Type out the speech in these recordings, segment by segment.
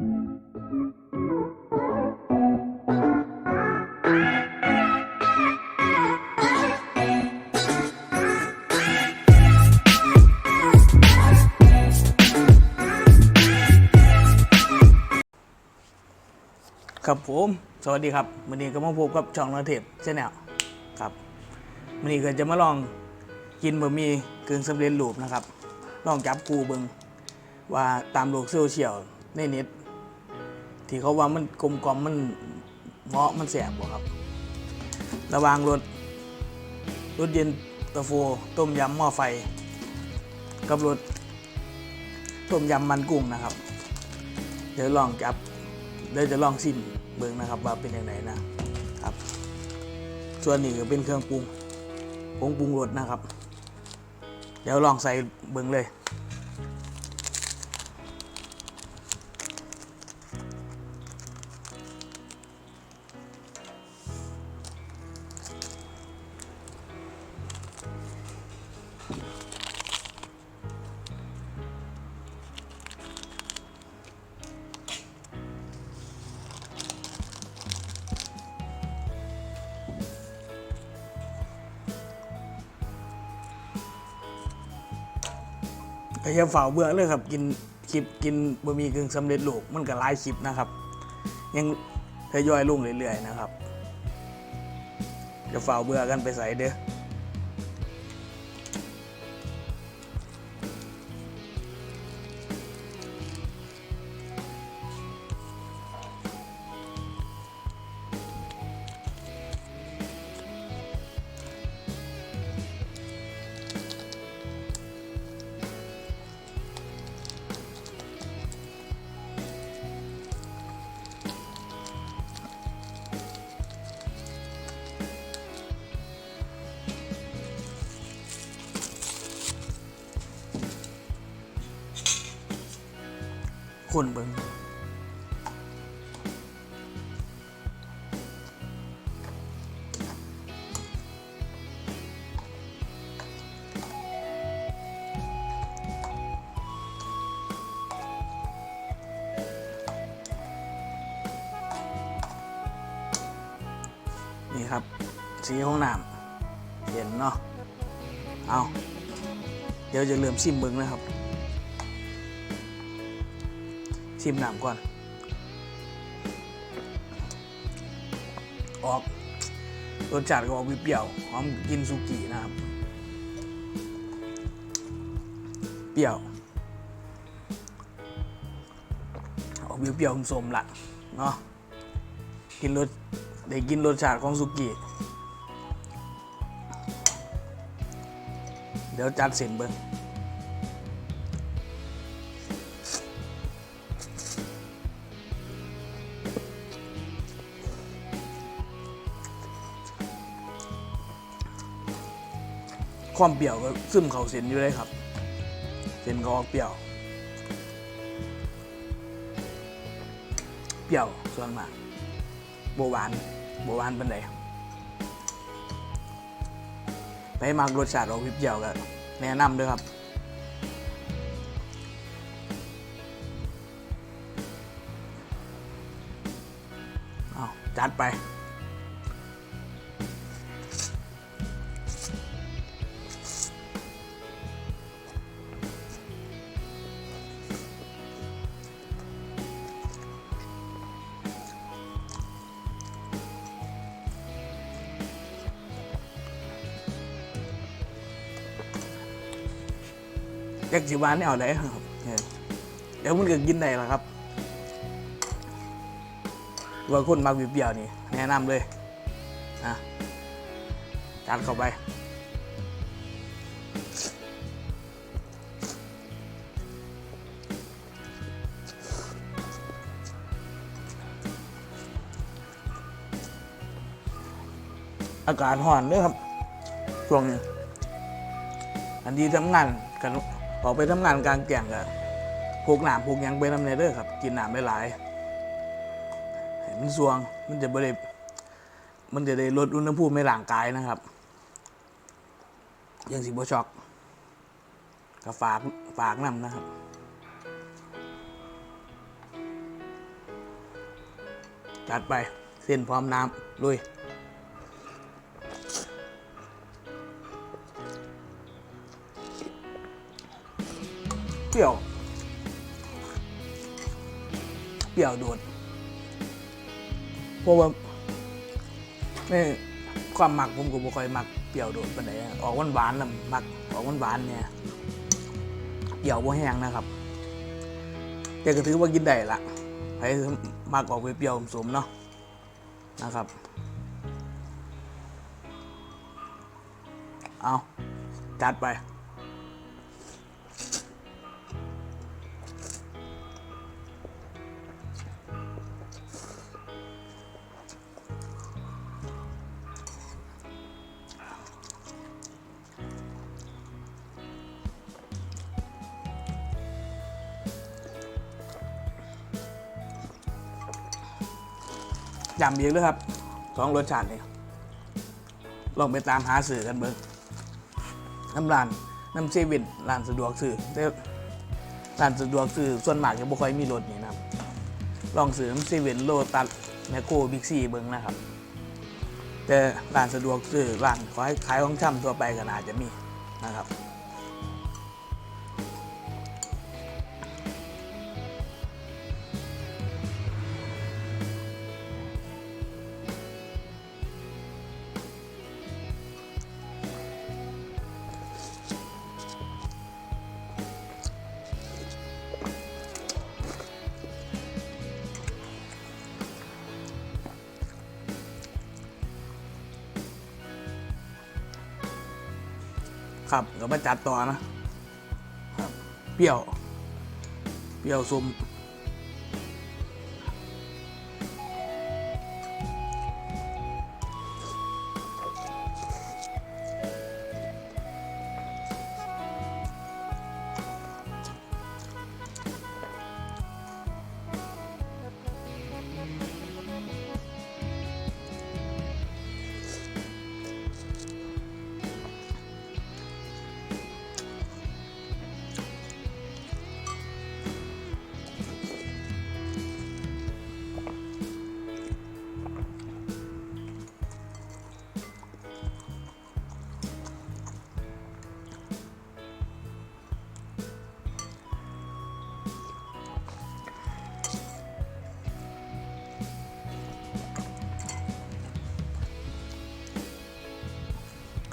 ครับผม สวัสดีครับวันนี้ก็มาพบกับช่องนาเทพชแนลครับวันนี้ก็จะมาลองกินบะหมี่กึ่งสำเร็จรูปนะครับ ลองจับกูเบิงว่าตามโลกโซเชียลในเน็ต ที่เขาว่ามันกลมกล่อมมันเหมาะมันแสบบ่ครับ ระวางรถรถเย็นตาโฟต้มยำหม้อไฟ กับรถต้มยำมันกุ้งนะครับ เดี๋ยวลองจับเดี๋ยวจะลองชิมเบิ่งนะครับว่าเป็นอยังไงนะครับ ส่วนนี้ก็เป็นเครื่องปรุงผงปรุงรสนะครับ เดี๋ยวลองใส่เบิ่งเลย ก็อย่าฝ่าเบื่อเลยครับ กินคลิปกินบะหมี่กึ่งสำเร็จรูปมันก็หลายคลิปนะครับ ยังทยอยลงเรื่อยๆนะครับจะฝ่าเบื่อกันไปใส่เด้อ คนเบิงนี่ครับ สีของน้ำเห็นเนาะ เอา เดี๋ยวจะเริ่มชิมเบิงนะครับ ชิมน้ำก่อน ออกรสชาติก็ออกเปรี้ยวหอมกินซูกินะครับ เปรี้ยว ออกเปรี้ยวๆสมละเนาะกินรสได้กินรสชาติของซูกิเดี๋ยวจัดเส้นเบิ้ง ความเปรี้ยวก็ซึมเข้าเส้นอยู่เลยครับ เส้นก็ออกเปรี้ยว เปรี้ยวส่วนมากโบหวานโบหวานเป็นไดไปมากรสชาติออกเปรี้ยวก็แนะนำด้วยครับเอาจัดไป อยากสิวานแนวไหนครับเอเดี๋ยวมันก็กินได้ละครับว่าคนมักเปรี้ยวนี่แนะนำเลยอะจัดเข้าไปอากาศห่อนด้วยครับช่วงนี้อันที่ทำงานกัน ออกไปทำงานกลางแก่งกันพกหนามพกยังไปทำในเด้อครับ กินหนามหลายๆให้มันสวงมันจะบริมันจะได้ลดอุณหภูมิในร่างกายนะครับ ยังสิบช็อกก็ฝากฝากนำนะครับจัดไปเส้นพร้อมน้ำลุย เปรี้ยว เปรี้ยวโดดเพราะว่าไม่ความหมักผมก็บ่ค่อยหมักเปรี้ยวโดดปานใดออกหวานๆน่ะหมักออกหวานๆเนี่ยเปรี้ยวบ่แห้งนะครับ แต่ก็ถือว่ากินได้ละใครมักออกไปเปรี้ยวสมเนาะนะครับ เอาจัดไป ยำอีกเลยครับสองรสชาตินี่ลองไปตามหาสื่อกันเบิ้งน้ำร้านน้ำเซเว่นร้านสะดวกซื้อแต่ร้านสะดวกซื้อส่วนมากจะบ่ค่อยมีรถนี่นะครับ ลองซื้อน้ำเซเว่นโลตัสแมคโครบิ๊กซีเบิ้งนะครับ แต่ร้านสะดวกซื้อร้านขายขายของช่ำทั่วไปก็น่าจะมีนะครับ ครับก็มาจัดต่อนะครับ เปรี้ยว เปรี้ยวส้ม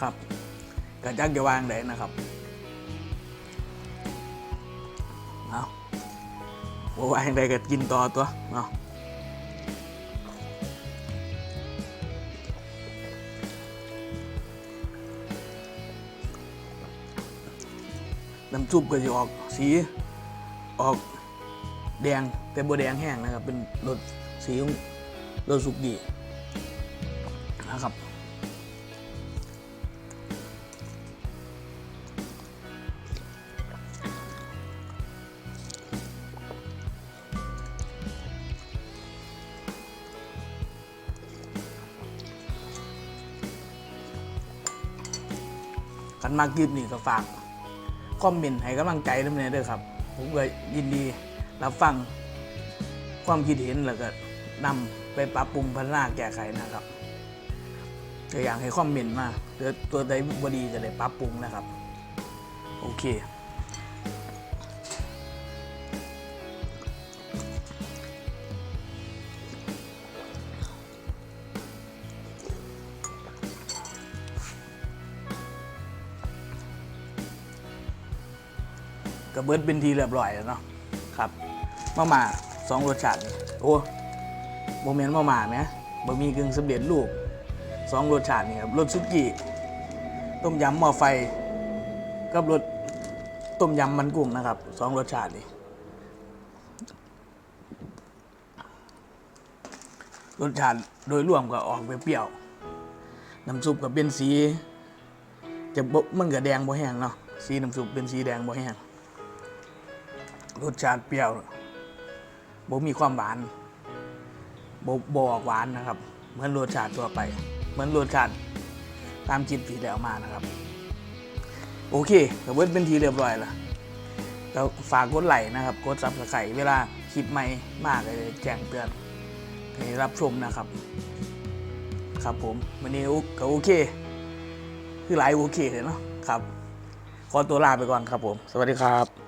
ครับกระจักจะวางได้นะครับเอาบ่วางได้ก็กินต่อตัวเนาะน้ำซุปก็จะออกสีออกแดงแต่บ่แดงแห้งนะครับ เป็นรสสีของรสสุกดีนะครับันมากคลิปนี่ก็ฝากคอมเมนต์ให้กำลังใจน้ำเนยด้วยครับ ผมก็ยินดีรับฟังความคิดเห็นแล้วก็นำไปปรับปรุงพัฒนาแก้ไขนะครับก็อยากให้คอมเมนต์มาเดี๋ยวตัวใดบดีจะได้ปรับปรุงนะครับ โอเค กระเบิดเป็นทีเรียบร้อยแล้วเนาะครับมาม่าสองรสชาตินี่โอ้โมเมนต์มาม่าไหมบะหมี่กึ่งสำเร็จรูปสองรสชาตินี่ครับรสซุกี้ต้มยำหม้อไฟ กับรสต้มยำมันกุ้งนะครับสองรสชาตินี่รสชาติโดยรวมก็ออกเปรี้ยวน้ำซุปก็เป็นสีจะบมันก็แดงบ่แห้งเนาะสีน้ำซุปเป็นสีแดงบ่แห้ง รสชาติเปรี้ยวบ่มีความหวานบ่บ่ออกหวานนะครับ เหมือนรสชาติทั่วไป เหมือนรสชาติตามจิตที่ได้เอามานะครับ โอเคก็เบิดเป็นทีเรียบร้อยแล้วก็ฝากกดไลค์นะครับกดซับสไครต์เวลาคลิปใหม่มากเลยแจ้งเตือนให้รับชมนะครับ ครับผมวันนี้ก็โอเค คือหลายโอเคเลยเนาะครับ ขอตัวลาไปก่อนครับผม สวัสดีครับ